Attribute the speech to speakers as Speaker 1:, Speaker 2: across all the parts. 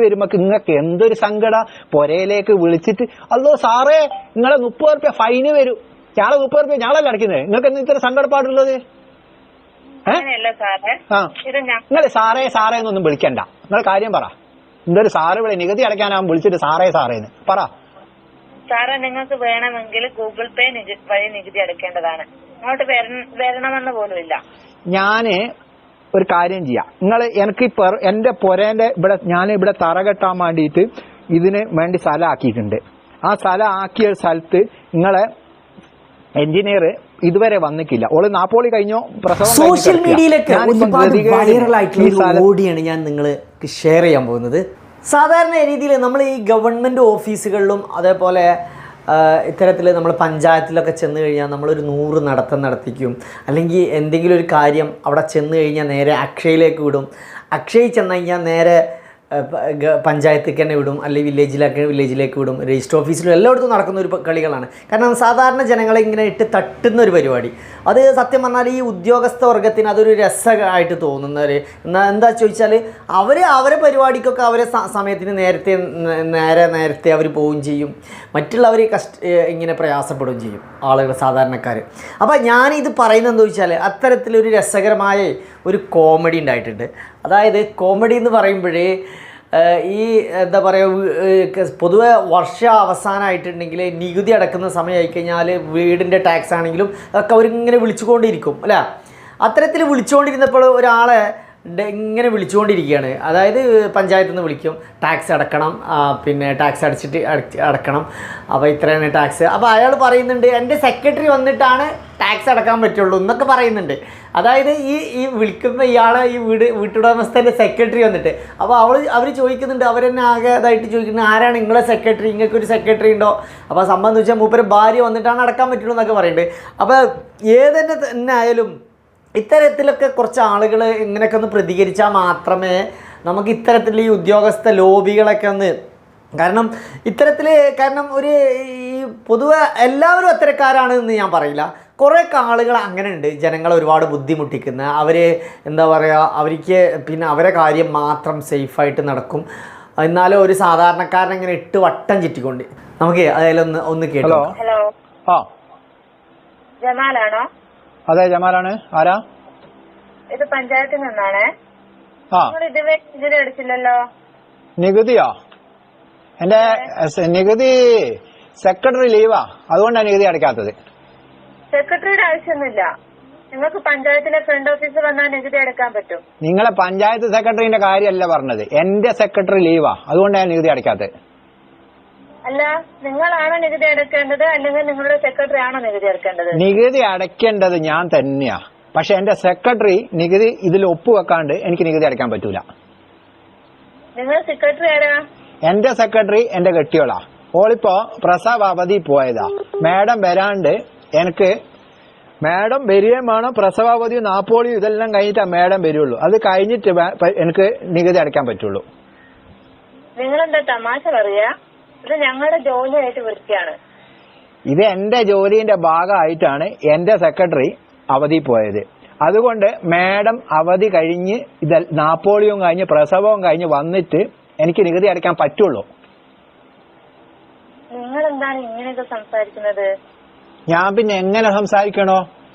Speaker 1: വരുമ്പോ നിങ്ങൾക്ക് എന്തൊരു സങ്കട? പൊരയിലേക്ക് വിളിച്ചിട്ട് അല്ലോ സാറേ നിങ്ങളെ മുപ്പത് റുപ്യ ഫൈന് വരും. ഞാളെ മുപ്പത് റുപ്യ ഞാളല്ല അടയ്ക്കുന്നത് നിങ്ങൾക്ക് എന്താ ഇത്ര സങ്കടപ്പാടുള്ളത്?
Speaker 2: നിങ്ങൾ സാറേ.
Speaker 1: സാറേ സാറേ എന്നൊന്നും വിളിക്കണ്ട. നിങ്ങൾ കാര്യം പറ. എന്തൊരു സാറ് വിളി നികുതി അടയ്ക്കാനാവും വിളിച്ചിട്ട് സാറേ സാറേ സാറേന്ന്. പറ.
Speaker 2: സാറേ നിങ്ങൾക്ക് വേണമെങ്കിൽ ഗൂഗിൾ പേ വഴി നികുതി അടയ്ക്കേണ്ടതാണ്. അങ്ങോട്ട് വര- വരണമെന്ന് പോലും ഇല്ല
Speaker 1: ഞാൻ ഒരു കാര്യം ചെയ്യാം. നിങ്ങൾ എനിക്ക് എന്റെ എന്റെ പൊരേന്റെ ഇവിടെ ഞാൻ ഇവിടെ തറ കെട്ടാൻ വേണ്ടിയിട്ട് ഇതിന് വേണ്ടി സ്ഥലം ആക്കിയിട്ടുണ്ട്. ആ സ്ഥലം ആക്കിയ സ്ഥലത്ത് നിങ്ങളെ എഞ്ചിനീയർ ഇതുവരെ വന്നിട്ടില്ല. ഓൾ നാപ്പോളി കഴിഞ്ഞോ?
Speaker 3: സോഷ്യൽ. മീഡിയയിലൊക്കെ ഒരുപാട് ഓഡിയാണ് ഞാൻ നിങ്ങൾക്ക് ഷെയർ ചെയ്യാൻ പോകുന്നത്. സാധാരണ രീതിയിൽ നമ്മൾ ഈ ഗവൺമെന്റ് ഓഫീസുകളിലും അതേപോലെ ഇത്തരത്തിൽ നമ്മൾ പഞ്ചായത്തിലൊക്കെ ചെന്ന് കഴിഞ്ഞാൽ നമ്മളൊരു നൂറ് നടത്തം നടത്തിക്കും. അല്ലെങ്കിൽ എന്തെങ്കിലും ഒരു കാര്യം അവിടെ ചെന്ന് കഴിഞ്ഞാൽ നേരെ അക്ഷയയിലേക്ക് വിടും. അക്ഷയയിൽ ചെന്ന് കഴിഞ്ഞാൽ നേരെ പഞ്ചായത്തേക്ക് തന്നെ വിടും. അല്ലെങ്കിൽ വില്ലേജിലൊക്കെ വില്ലേജിലേക്ക് വിടും. രജിസ്റ്റർ ഓഫീസിലും എല്ലായിടത്തും നടക്കുന്ന ഒരു കളികളാണ്. കാരണം സാധാരണ ജനങ്ങളെ ഇങ്ങനെ ഇട്ട് തട്ടുന്ന ഒരു പരിപാടി. അത് സത്യം പറഞ്ഞാൽ ഈ ഉദ്യോഗസ്ഥ വർഗത്തിന് അതൊരു രസമായിട്ട് തോന്നുന്നവർ എന്നാ എന്താ ചോദിച്ചാൽ അവർ അവരെ പരിപാടിക്കൊക്കെ അവരെ സമയത്തിന് നേരത്തെ നേരെ നേരത്തെ അവർ പോവുകയും ചെയ്യും. മറ്റുള്ളവർ കഷ്ട ഇങ്ങനെ പ്രയാസപ്പെടുകയും ചെയ്യും ആളുകൾ സാധാരണക്കാർ അപ്പോൾ ഞാനിത് പറയുന്നത് എന്താ വെച്ചാൽ അത്തരത്തിലൊരു രസകരമായ ഒരു കോമഡി ഉണ്ടായിട്ടുണ്ട്. അതായത് കോമഡി എന്ന് പറയുമ്പോഴേ ഈ എന്താ പറയുക പൊതുവെ വർഷ അവസാനമായിട്ടുണ്ടെങ്കിൽ നികുതി അടക്കുന്ന സമയമായി കഴിഞ്ഞാൽ വീടിന്റെ ടാക്സ് ആണെങ്കിലും അതൊക്കെ അവരിങ്ങനെ വിളിച്ചുകൊണ്ടിരിക്കും അല്ലേ? അത്തരത്തിൽ വിളിച്ചുകൊണ്ടിരുന്നപ്പോൾ ഒരാളെ ഇങ്ങനെ വിളിച്ചുകൊണ്ടിരിക്കുകയാണ്. അതായത് പഞ്ചായത്തിൽ നിന്ന് വിളിക്കും. ടാക്സ് അടക്കണം. പിന്നെ ടാക്സ് അടച്ചിട്ട് അടച്ച് അടക്കണം. അപ്പോൾ ഇത്രയാണ് ടാക്സ് അപ്പോൾ അയാൾ പറയുന്നുണ്ട് എന്റെ സെക്രട്ടറി വന്നിട്ടാണ് ടാക്സ് അടക്കാൻ പറ്റുള്ളൂ എന്നൊക്കെ പറയുന്നുണ്ട്. അതായത് ഈ ഈ വിളിക്കുന്ന ഇയാളെ ഈ വീട് വീട്ടുടമസ്ഥന്റെ സെക്രട്ടറി വന്നിട്ട്. അപ്പോൾ അവൾ അവർ ചോദിക്കുന്നുണ്ട് അവരെന്നെ ആകെ ഇതായിട്ട് ചോദിക്കുന്നത് ആരാണ് നിങ്ങളെ സെക്രട്ടറി നിങ്ങൾക്ക് ഒരു സെക്രട്ടറി ഉണ്ടോ? അപ്പോൾ വെച്ചാൽ മൂപ്പര് ഭാര്യ വന്നിട്ടാണ് അടക്കാൻ പറ്റുള്ളൂ എന്നൊക്കെ പറയുന്നുണ്ട്. അപ്പോൾ ഏതെന്നെ തന്നെ ആയാലും ഇത്തരത്തിലൊക്കെ കുറച്ച് ആളുകൾ ഇങ്ങനെയൊക്കെ ഒന്ന് പ്രതികരിച്ചാൽ മാത്രമേ നമുക്ക് ഇത്തരത്തിൽ ഈ ഉദ്യോഗസ്ഥ ലോബികളൊക്കെ ഒന്ന് കാരണം ഇത്തരത്തിൽ കാരണം ഒരു ഈ പൊതുവെ എല്ലാവരും അത്തരക്കാരാണ് എന്ന് ഞാൻ പറയില്ല. കുറേ ആളുകൾ അങ്ങനെ ഉണ്ട്. ജനങ്ങളെ ഒരുപാട് ബുദ്ധിമുട്ടിക്കുന്ന അവർ എന്താ പറയുക അവർക്ക് പിന്നെ അവരെ കാര്യം മാത്രം സേഫായിട്ട് നടക്കും. എന്നാലും ഒരു സാധാരണക്കാരൻ ഇങ്ങനെ ഇട്ട് വട്ടം ചുറ്റിക്കൊണ്ട്. നമുക്ക് അതിലൊന്ന് ഒന്ന് കേട്ടോ
Speaker 1: ഹലോ
Speaker 2: ഹലോ
Speaker 1: ആ.
Speaker 2: ജമാലാണോ?
Speaker 1: അതെ ജമാലാണ്. ആരാ?
Speaker 2: ഇത് പഞ്ചായത്തിൽ നിന്നാണ്.
Speaker 1: ആ.
Speaker 2: ഇതുവരെ നികുതി അടിച്ചില്ലല്ലോ
Speaker 1: നികുതിയോ? എന്റെ നികുതി സെക്രട്ടറി ലീവാ. അതുകൊണ്ടാണ് നികുതി അടയ്ക്കാത്തത്.
Speaker 2: സെക്രട്ടറിയുടെ ആവശ്യമൊന്നുമില്ല. നിങ്ങൾക്ക് പഞ്ചായത്തിലെ ഫ്രണ്ട് ഓഫീസ് വന്നാൽ നികുതി അടക്കാൻ പറ്റും.
Speaker 1: നിങ്ങളെ പഞ്ചായത്ത് സെക്രട്ടറിന്റെ കാര്യമല്ല പറഞ്ഞത്. എന്റെ സെക്രട്ടറി ലീവാ. അതുകൊണ്ടാണ് നികുതി അടയ്ക്കാത്തത്.
Speaker 2: അല്ല നിങ്ങളാണോ നികുതി അടക്കേണ്ടത്? അല്ലെങ്കിൽ നിങ്ങളുടെ സെക്രട്ടറി ആണോ നികുതി അടക്കേണ്ടത്?
Speaker 1: നികുതി അടയ്ക്കേണ്ടത് ഞാൻ തന്നെയാ. പക്ഷെ എന്റെ സെക്രട്ടറി നികുതി ഇതിൽ ഒപ്പുവെക്കാണ്ട് എനിക്ക് നികുതി അടയ്ക്കാൻ പറ്റൂല.
Speaker 2: നിങ്ങൾ സെക്രട്ടറി ആരാ?
Speaker 1: എന്റെ സെക്രട്ടറി എന്റെ കെട്ടിയോളാ. ഓളിപ്പോ പ്രസവ അവധി പോയതാ. മാഡം വരാണ്ട് എനിക്ക് മാഡം വരികയും വേണം. പ്രസവാവധിയും നാപ്പോളിയും ഇതെല്ലാം കഴിഞ്ഞിട്ടാ മാഡം വരുള്ളൂ. അത് കഴിഞ്ഞിട്ട് എനിക്ക് നികുതി അടയ്ക്കാൻ പറ്റുള്ളൂ.
Speaker 2: നിങ്ങളെന്താ തമാശ പറയാ? ഇത് ഞങ്ങളുടെ ജോലിയായിട്ട്
Speaker 1: ഇത് എന്റെ ജോലിന്റെ ഭാഗമായിട്ടാണ് എന്റെ സെക്രട്ടറി അവധി പോയത്. അതുകൊണ്ട് മാഡം അവധി കഴിഞ്ഞ് ഇത് നാപ്പോളിയും കഴിഞ്ഞ് പ്രസവവും കഴിഞ്ഞ് വന്നിട്ട് എനിക്ക് നികുതി അടയ്ക്കാൻ പറ്റുള്ളൂ.
Speaker 2: നിങ്ങൾ എന്താണ് ഇങ്ങനെയൊക്കെ സംസാരിക്കുന്നത്?
Speaker 1: ഞാൻ പിന്നെ എങ്ങനെ സംസാരിക്കണോ?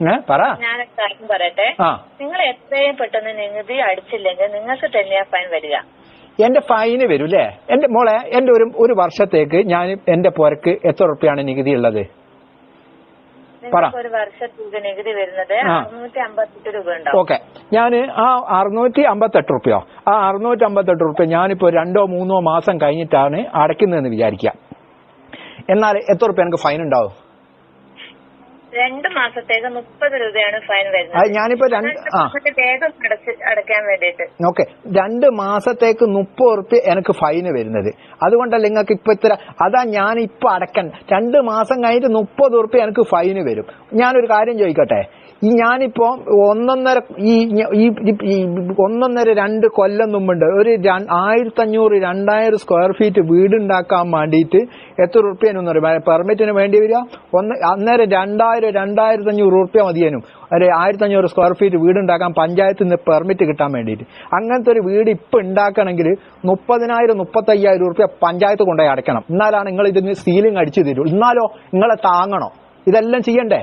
Speaker 1: പറ.
Speaker 2: ഞാനൊരു കാര്യം പറയട്ടെ? നിങ്ങൾ എത്രയും പെട്ടെന്ന് നികുതി അടിച്ചില്ലെങ്കിൽ നിങ്ങൾക്ക് തന്നെയാ ഫൈൻ വരിക.
Speaker 1: എന്റെ ഫൈന് വരും അല്ലേ എന്റെ മോളെ എന്റെ ഒരു ഒരു വർഷത്തേക്ക് ഞാൻ എന്റെ പുരക്ക് എത്ര ഉറുപ്പ്യാണ് നികുതി ഉള്ളത്? പറ.
Speaker 2: ഒരു വർഷത്തേക്ക് നികുതി വരുന്നത്. അറുന്നൂറ്റി അമ്പത്തെട്ട് രൂപ ഉണ്ടാവും
Speaker 1: ഓക്കെ. ഞാൻ ആ അറുന്നൂറ്റി അമ്പത്തെട്ട് റുപ്യോ ആ അറുന്നൂറ്റി അമ്പത്തെട്ട് റുപ്യ ഞാനിപ്പോ രണ്ടോ മൂന്നോ മാസം കഴിഞ്ഞിട്ടാണ് അടയ്ക്കുന്നതെന്ന് വിചാരിക്കാം. എന്നാൽ എത്ര റുപ്യ എനിക്ക് ഫൈൻ ഉണ്ടാവും?
Speaker 2: രണ്ട് മാസത്തേക്ക് മുപ്പത് രൂപയാണ് ഫൈൻ വരുന്നത്.
Speaker 1: ഞാനിപ്പോ രണ്ട്
Speaker 2: വേഗം അടച്ച് അടയ്ക്കാൻ വേണ്ടിയിട്ട്.
Speaker 1: ഓക്കെ. രണ്ട് മാസത്തേക്ക് മുപ്പത് ഉറുപ്പ്യ എനിക്ക് ഫൈന് വരുന്നത്. അതുകൊണ്ടല്ല നിങ്ങൾക്ക് ഇപ്പൊ ഇത്ര അതാ ഞാൻ ഇപ്പൊ അടക്കണ്ട രണ്ട് മാസം കഴിഞ്ഞിട്ട് മുപ്പത് ഉറുപ്പ്യ എനിക്ക് ഫൈന് വരും. ഞാനൊരു കാര്യം ചോദിക്കട്ടെ? ഈ ഞാനിപ്പോ ഒന്നൊന്നര ഈ ഈ ഒന്നൊന്നര രണ്ട് കൊല്ലം മുമ്പുണ്ട്. ഒരു ആയിരത്തി അഞ്ഞൂറ് രണ്ടായിരം സ്ക്വയർ ഫീറ്റ് വീടുണ്ടാക്കാൻ വേണ്ടിയിട്ട് എത്ര ഉറുപ്പ്യനും പെർമിറ്റിന് വേണ്ടി വരിക. ഒന്ന് അന്നേരം രണ്ടായിരം രണ്ടായിരത്തി അഞ്ഞൂറ് റുപ്യ മതിയേനും. ഒരു ആയിരത്തി അഞ്ഞൂറ് സ്ക്വയർ ഫീറ്റ് വീടുണ്ടാക്കാൻ പഞ്ചായത്തിൽ നിന്ന് പെർമിറ്റ് കിട്ടാൻ വേണ്ടിയിട്ട്. അങ്ങനത്തെ ഒരു വീട് ഇപ്പൊ ഉണ്ടാക്കണമെങ്കിൽ മുപ്പതിനായിരം മുപ്പത്തയ്യായിരം റുപ്യ പഞ്ചായത്ത് കൊണ്ടുപോയി അടയ്ക്കണം. എന്നാലാണ് നിങ്ങൾ ഇതിന് സീലിംഗ് അടിച്ചു തരൂ. എന്നാലോ നിങ്ങളെ താങ്ങണോ? ഇതെല്ലാം ചെയ്യണ്ടേ?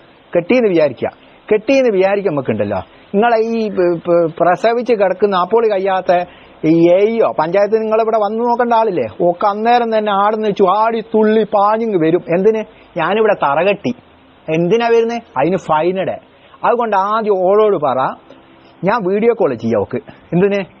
Speaker 1: കെട്ടിന്ന് വിചാരിക്കുക. കെട്ടിയെന്ന് വിചാരിക്കും നമുക്കുണ്ടല്ലോ. നിങ്ങളെ ഈ പ്രസവിച്ച് കിടക്കുന്ന അപ്പോൾ കഴിയാത്ത ഈ എയ്യോ പഞ്ചായത്ത് നിങ്ങൾ ഇവിടെ വന്നു നോക്കേണ്ട ആളില്ലേ? ഒക്കെ അന്നേരം തന്നെ ആടുന്ന് ആടി തുള്ളി പാഞ്ഞിങ് വരും. എന്തിന്? ഞാനിവിടെ തറകെട്ടി എന്തിനാ വരുന്നത് അതിന് ഫൈനടെ അതുകൊണ്ട് ആദ്യം ഓളോട് പറ. ഞാൻ വീഡിയോ കോൾ ചെയ്യാം ഓക്ക്. എന്തിന്?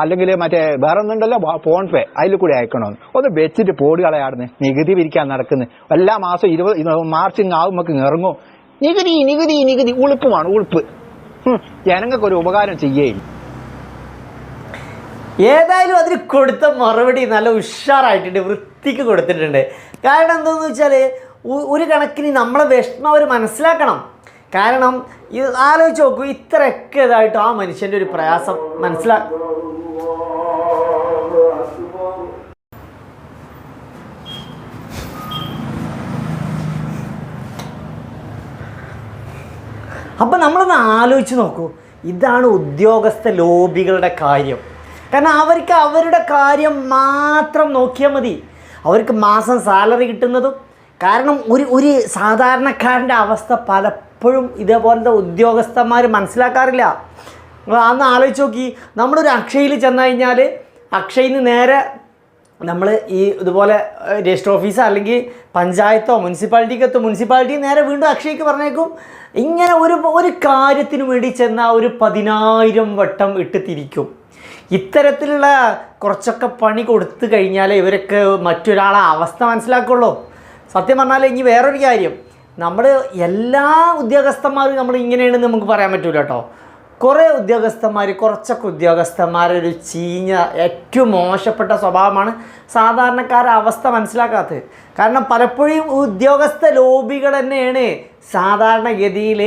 Speaker 1: അല്ലെങ്കിൽ മറ്റേ വേറെ ഒന്നുണ്ടല്ലോ ഫോൺ പേ അതിൽ കൂടി അയക്കണമെന്ന് ഒന്ന് വെച്ചിട്ട് പോടി കളയാടുന്ന് നികുതി പിരിക്കാൻ നടക്കുന്നു. എല്ലാ മാസം ഇരുപത് മാർച്ച് ആവുമ്പോൾ ഇറങ്ങും. നികുതി നികുതി നികുതി. ഉളുപ്പുമാണ് ഉളുപ്പ്. ജനങ്ങൾക്ക് ഒരു ഉപകാരം ചെയ്യേ
Speaker 3: ഏതായാലും അതിന് കൊടുത്ത മറുപടി നല്ല ഉഷാറായിട്ടുണ്ട് വൃത്തിക്ക് കൊടുത്തിട്ടുണ്ട്. കാരണം എന്താണെന്ന് വെച്ചാൽ ഒരു കണക്കിന് നമ്മളെ വിഷമം അവർ മനസ്സിലാക്കണം. കാരണം ഇത് ആലോചിച്ച് നോക്കൂ ഇത്രയൊക്കെ ഇതായിട്ടും ആ മനുഷ്യന്റെ ഒരു പ്രയാസം മനസ്സിലാ അപ്പം നമ്മളൊന്ന് ആലോചിച്ച് നോക്കൂ. ഇതാണ് ഉദ്യോഗസ്ഥ ലോബികളുടെ കാര്യം. കാരണം അവർക്ക് അവരുടെ കാര്യം മാത്രം നോക്കിയാൽ മതി. അവർക്ക് മാസം സാലറി കിട്ടുന്നതും കാരണം ഒരു ഒരു സാധാരണക്കാരന്റെ അവസ്ഥ പലപ്പോഴും ഇതേപോലത്തെ ഉദ്യോഗസ്ഥന്മാർ മനസ്സിലാക്കാറില്ല. അന്ന് ആലോചിച്ച് നോക്കി. നമ്മളൊരു അക്ഷയിൽ ചെന്ന് കഴിഞ്ഞാൽ അക്ഷയിൽ നിന്ന് നേരെ നമ്മൾ ഈ ഇതുപോലെ രജിസ്റ്റർ ഓഫീസോ അല്ലെങ്കിൽ പഞ്ചായത്തോ മുനിസിപ്പാലിറ്റിക്ക് മുനിസിപ്പാലിറ്റി നേരെ വീണ്ടും അക്ഷയ്ക്ക് പറഞ്ഞേക്കും. ഇങ്ങനെ ഒരു ഒരു കാര്യത്തിന് വേണ്ടി ചെന്നാൽ ഒരു പതിനായിരം വട്ടം ഇട്ട് തിരിക്കും. ഇത്തരത്തിലുള്ള കുറച്ചൊക്കെ പണി കൊടുത്തു കഴിഞ്ഞാൽ ഇവരൊക്കെ മറ്റൊരാളെ അവസ്ഥ മനസ്സിലാക്കുള്ളൂ. സത്യം പറഞ്ഞാൽ ഇനി വേറൊരു കാര്യം. നമ്മൾ എല്ലാ ഉദ്യോഗസ്ഥന്മാരും നമ്മൾ ഇങ്ങനെയാണെന്ന് നമുക്ക് പറയാൻ പറ്റില്ല കേട്ടോ. കുറേ ഉദ്യോഗസ്ഥന്മാർ കുറച്ചൊക്കെ ഉദ്യോഗസ്ഥന്മാരൊരു ചീഞ്ഞ ഏറ്റവും മോശപ്പെട്ട സ്വഭാവമാണ് സാധാരണക്കാരുടെ അവസ്ഥ മനസ്സിലാക്കാത്തത്. കാരണം പലപ്പോഴും ഉദ്യോഗസ്ഥ ലോബികൾ തന്നെയാണ് സാധാരണഗതിയിൽ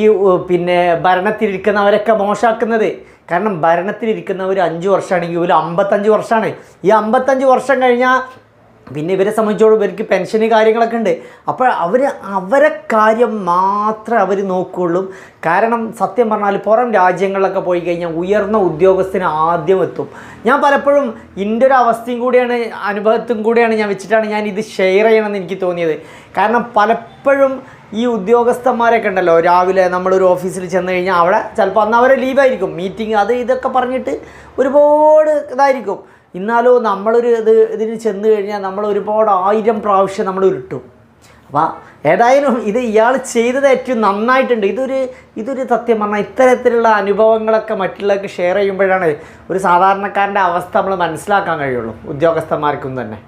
Speaker 3: ഈ പിന്നെ ഭരണത്തിലിരിക്കുന്നവരൊക്കെ മോശമാക്കുന്നത് കാരണം ഭരണത്തിലിരിക്കുന്നവർ അഞ്ച് വർഷമാണെങ്കിൽ ഒരു അമ്പത്തഞ്ച് വർഷമാണ് ഈ അമ്പത്തഞ്ച് വർഷം കഴിഞ്ഞാൽ പിന്നെ ഇവരെ സംബന്ധിച്ചോളം ഇവർക്ക് പെൻഷന് കാര്യങ്ങളൊക്കെ ഉണ്ട്. അപ്പോൾ അവർ അവരെ കാര്യം മാത്രമേ അവർ നോക്കുകയുള്ളൂ കാരണം സത്യം പറഞ്ഞാൽ പുറം രാജ്യങ്ങളിലൊക്കെ പോയി കഴിഞ്ഞാൽ ഉയർന്ന ഉദ്യോഗസ്ഥന് ആദ്യം എത്തും. ഞാൻ പലപ്പോഴും എന്റെ ഒരു അവസ്ഥയും കൂടിയാണ് അനുഭവത്തും കൂടിയാണ് ഞാൻ വെച്ചിട്ടാണ് ഞാൻ ഇത് ഷെയർ ചെയ്യണമെന്ന് എനിക്ക് തോന്നിയത്. കാരണം പലപ്പോഴും ഈ ഉദ്യോഗസ്ഥന്മാരൊക്കെ ഉണ്ടല്ലോ രാവിലെ നമ്മളൊരു ഓഫീസിൽ ചെന്ന് കഴിഞ്ഞാൽ അവിടെ ചിലപ്പോൾ അന്ന് അവരെ ലീവായിരിക്കും മീറ്റിംഗ് അത് ഇതൊക്കെ പറഞ്ഞിട്ട് ഒരുപാട് ഇതായിരിക്കും. എന്നാലോ നമ്മളൊരു ഇത് ഇതിന് ചെന്ന് കഴിഞ്ഞാൽ നമ്മൾ ഒരുപാട് ആയിരം പ്രാവശ്യം നമ്മൾ ഉരുട്ടും. അപ്പോൾ ഏതായാലും ഇത് ഇയാൾ ചെയ്തത് ഏറ്റവും നന്നായിട്ടുണ്ട്. ഇതൊരു ഇതൊരു സത്യം പറഞ്ഞാൽ ഇത്തരത്തിലുള്ള അനുഭവങ്ങളൊക്കെ മറ്റുള്ളവർക്ക് ഷെയർ ചെയ്യുമ്പോഴാണ് ഒരു സാധാരണക്കാരന്റെ അവസ്ഥ നമ്മൾ മനസ്സിലാക്കാൻ കഴിയുള്ളൂ. ഉദ്യോഗസ്ഥന്മാർക്കും തന്നെ.